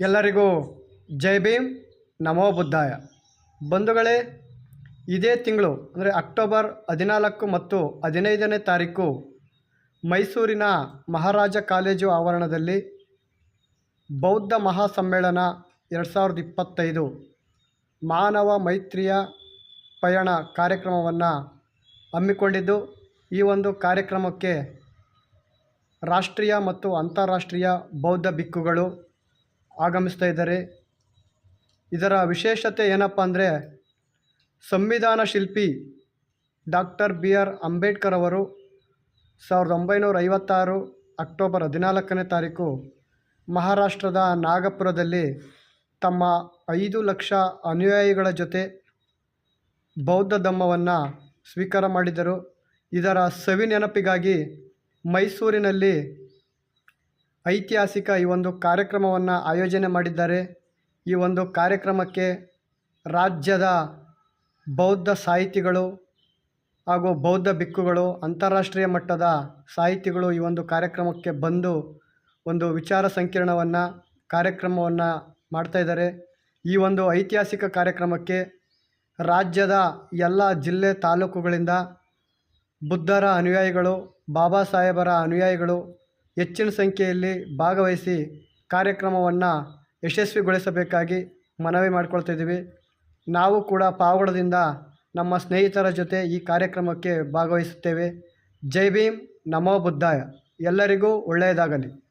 ಎಲ್ಲರಿಗೂ ಜೈ ಭೀಮ್, ನಮೋ ಬುದ್ಧಾಯ. ಬಂಧುಗಳೇ, ಇದೇ ತಿಂಗಳು, ಅಂದರೆ ಅಕ್ಟೋಬರ್ ಹದಿನಾಲ್ಕು ಮತ್ತು ಹದಿನೈದನೇ ತಾರೀಕು, ಮೈಸೂರಿನ ಮಹಾರಾಜ ಕಾಲೇಜು ಆವರಣದಲ್ಲಿ ಬೌದ್ಧ ಮಹಾಸಮ್ಮೇಳನ ಎರಡು ಸಾವಿರದ ಇಪ್ಪತ್ತೈದು ಮಾನವ ಮೈತ್ರಿಯ ಪಯಣ ಕಾರ್ಯಕ್ರಮವನ್ನು ಹಮ್ಮಿಕೊಂಡಿದ್ದು, ಈ ಒಂದು ಕಾರ್ಯಕ್ರಮಕ್ಕೆ ರಾಷ್ಟ್ರೀಯ ಮತ್ತು ಅಂತಾರಾಷ್ಟ್ರೀಯ ಬೌದ್ಧ ಭಿಕ್ಕುಗಳು ಆಗಮಿಸ್ತಾ ಇದ್ದಾರೆ. ಇದರ ವಿಶೇಷತೆ ಏನಪ್ಪ ಅಂದರೆ ಸಂವಿಧಾನ ಶಿಲ್ಪಿ ಡಾಕ್ಟರ್ ಬಿ ಆರ್ ಅಂಬೇಡ್ಕರ್ ಅವರು ಸಾವಿರದ ಒಂಬೈನೂರ ಐವತ್ತಾರು ಅಕ್ಟೋಬರ್ ಹದಿನಾಲ್ಕನೇ ತಾರೀಕು ಮಹಾರಾಷ್ಟ್ರದ ನಾಗಪುರದಲ್ಲಿ ತಮ್ಮ ಐದು ಲಕ್ಷ ಅನುಯಾಯಿಗಳ ಜೊತೆ ಬೌದ್ಧ ಧಮ್ಮವನ್ನು ಸ್ವೀಕಾರ ಮಾಡಿದರು. ಇದರ ಸವಿ ನೆನಪಿಗಾಗಿ ಮೈಸೂರಿನಲ್ಲಿ ಐತಿಹಾಸಿಕ ಈ ಒಂದು ಕಾರ್ಯಕ್ರಮವನ್ನು ಆಯೋಜನೆ ಮಾಡಿದ್ದಾರೆ. ಈ ಒಂದು ಕಾರ್ಯಕ್ರಮಕ್ಕೆ ರಾಜ್ಯದ ಬೌದ್ಧ ಸಾಹಿತಿಗಳು ಹಾಗೂ ಬೌದ್ಧ ಬಿಕ್ಕುಗಳು, ಅಂತಾರಾಷ್ಟ್ರೀಯ ಮಟ್ಟದ ಸಾಹಿತಿಗಳು ಈ ಒಂದು ಕಾರ್ಯಕ್ರಮಕ್ಕೆ ಬಂದು ಒಂದು ವಿಚಾರ ಸಂಕಿರಣವನ್ನು, ಕಾರ್ಯಕ್ರಮವನ್ನು ಮಾಡ್ತಾಯಿದ್ದಾರೆ ಈ ಒಂದು ಐತಿಹಾಸಿಕ ಕಾರ್ಯಕ್ರಮಕ್ಕೆ ರಾಜ್ಯದ ಎಲ್ಲ ಜಿಲ್ಲೆ ತಾಲೂಕುಗಳಿಂದ ಬುದ್ಧರ ಅನುಯಾಯಿಗಳು, ಬಾಬಾ ಸಾಹೇಬರ ಅನುಯಾಯಿಗಳು ಹೆಚ್ಚಿನ ಸಂಖ್ಯೆಯಲ್ಲಿ ಭಾಗವಹಿಸಿ ಕಾರ್ಯಕ್ರಮವನ್ನು ಯಶಸ್ವಿಗೊಳಿಸಬೇಕಾಗಿ ಮನವಿ ಮಾಡಿಕೊಳ್ತಿದ್ದೀವಿ ನಾವು ಕೂಡ ಪಾವಗಡದಿಂದ ನಮ್ಮ ಸ್ನೇಹಿತರ ಜೊತೆ ಈ ಕಾರ್ಯಕ್ರಮಕ್ಕೆ ಭಾಗವಹಿಸುತ್ತೇವೆ. ಜೈ ಭೀಮ್, ನಮೋ ಬುದ್ಧಾಯ. ಎಲ್ಲರಿಗೂ ಒಳ್ಳೆಯದಾಗಲಿ.